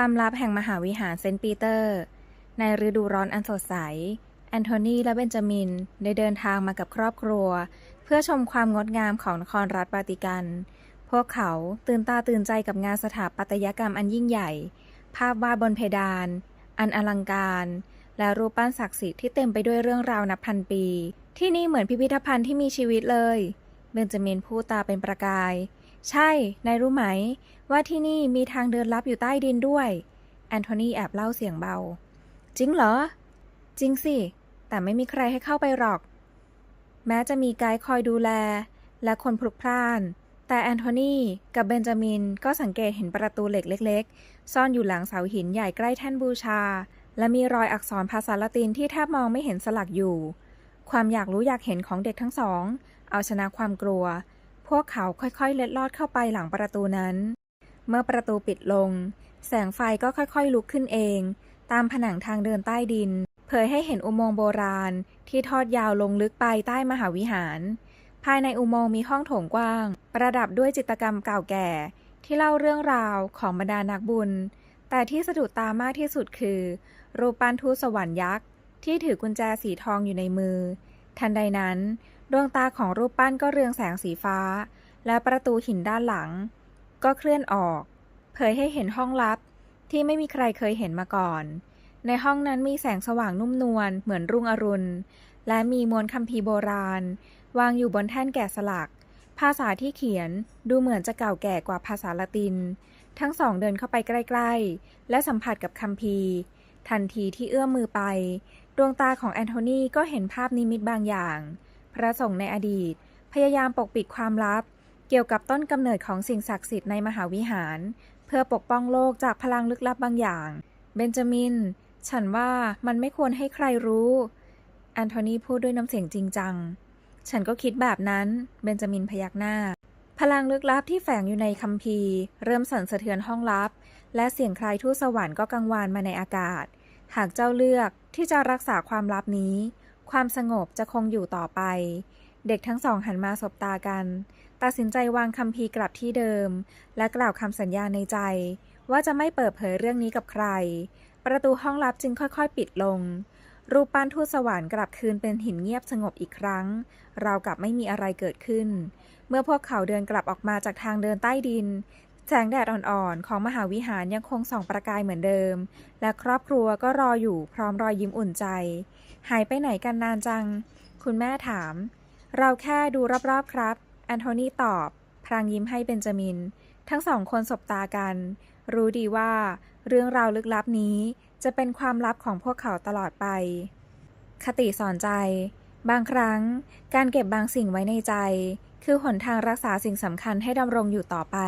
ความลับแห่งมหาวิหารเซนต์ปีเตอร์ ในฤดูร้อนอันสดใส แอนโทนีและเบนจามินได้เดินทางมากับครอบครัว เพื่อชมความงดงามของนครรัฐวาติกัน พวกเขาตื่นตาตื่นใจกับงานสถาปัตยกรรมอันยิ่งใหญ่ ภาพวาดบนเพดาน อันอลังการ และรูปปั้นศักดิ์สิทธิ์ที่เต็มไปด้วยเรื่องราวนับพันปี ที่นี่เหมือนพิพิธภัณฑ์ที่มีชีวิตเลย เบนจามินพูดตาเป็นประกาย ใช่ นายรู้ไหม ว่าที่นี่มีทางเดินลับอยู่ใต้ดินด้วย แอนโทนีแอบเล่าเสียงเบา จริงเหรอ จริงสิ แต่ไม่มีใครให้เข้าไปหรอก แม้จะมีไกด์คอยดูแล และคนพลุกพล่าน แต่แอนโทนีกับเบนจามินก็สังเกตเห็นประตูเหล็กเล็ก ๆ ซ่อนอยู่หลังเสาหินใหญ่ใกล้แท่นบูชา และมีรอยอักษรภาษาละตินที่แทบมองไม่เห็นสลักอยู่ ความอยากรู้อยากเห็นของเด็กทั้งสอง เอาชนะความกลัว พวกเขาค่อยๆ เล็ดลอดเข้าไปหลังประตูนั้น เมื่อประตูปิดลง แสงไฟก็ค่อยๆ ลุกขึ้นเอง ตามผนังทางเดินใต้ดิน เผยให้เห็นอุโมงค์โบราณที่ทอดยาวลงลึกไปใต้มหาวิหาร ภายในอุโมงค์มีห้องโถงกว้าง ประดับด้วยจิตรกรรมเก่าแก่ ที่เล่าเรื่องราวของบรรดานักบุญ แต่ที่สะดุดตามากที่สุดคือ รูปปั้นทูตสวรรค์ยักษ์ที่ถือกุญแจสีทองอยู่ในมือ ทันใดนั้น ดวงตาของรูปปั้นก็เรืองแสงสีฟ้า และประตูหินด้านหลัง ก็เคลื่อนออก เผยให้เห็นห้องลับที่ไม่มีใครเคยเห็นมาก่อน ในห้องนั้นมีแสงสว่างนุ่มนวลเหมือนรุ่งอรุณ และมีมวลคัมภีร์โบราณ วางอยู่บนแท่นแกะสลัก ภาษาที่เขียนดูเหมือนจะเก่าแก่กว่าภาษาละติน ทั้งสองเดินเข้าไปใกล้ ๆ และสัมผัสกับคัมภีร์ ทันทีที่เอื้อมมือไป ดวงตาของแอนโทนีก็เห็นภาพนิมิตบางอย่าง พระสงฆ์ในอดีต พยายามปกปิดความลับ เกี่ยวกับต้นกำเนิดของสิ่งศักดิ์สิทธิ์ในมหาวิหาร เพื่อปกป้องโลกจากพลังลึกลับบางอย่าง เบนจามิน ฉันว่ามันไม่ควรให้ใครรู้ แอนโทนีพูดด้วยน้ำเสียงจริงจัง ฉันก็คิดแบบนั้น เบนจามินพยักหน้าพลังลึกลับที่แฝงอยู่ในคัมภีร์ เริ่มสั่นสะเทือนห้องลับ และเสียงคลายทูตสวรรค์ก็กังวานมาในอากาศ หากเจ้าเลือกที่จะรักษาความลับนี้ ความสงบจะคงอยู่ต่อไป เด็กทั้งสองหันมาสบตากัน ตัดสินใจวางคัมภีกลับที่เดิม และกล่าวคำสัญญาในใจ ว่าจะไม่เปิดเผยเรื่องนี้กับใคร ประตูห้องลับจึงค่อยๆ ปิดลง รูปปั้นทูตสวรรค์กลับคืนเป็นหินเงียบสงบอีกครั้งราวกับไม่มีอะไรเกิดขึ้น เมื่อพวกเขาเดินกลับออกมาจากทางเดินใต้ดิน แสงแดดอ่อนๆ ของมหาวิหารยังคงส่องประกายเหมือนเดิม และครอบครัวก็รออยู่พร้อมรอยยิ้มอุ่นใจ หายไปไหนกันนานจัง คุณแม่ถาม เราแค่ดูรอบๆครับ แอนโทนีตอบ พลางยิ้มให้เบนจามิน ทั้งสองคนสบตากัน รู้ดีว่า เรื่องราวลึกลับนี้จะเป็นความลับของพวกเขาตลอดไป คติสอนใจ บางครั้ง การเก็บบางสิ่งไว้ในใจ คือหนทางรักษาสิ่งสำคัญให้ดำรงอยู่ต่อไป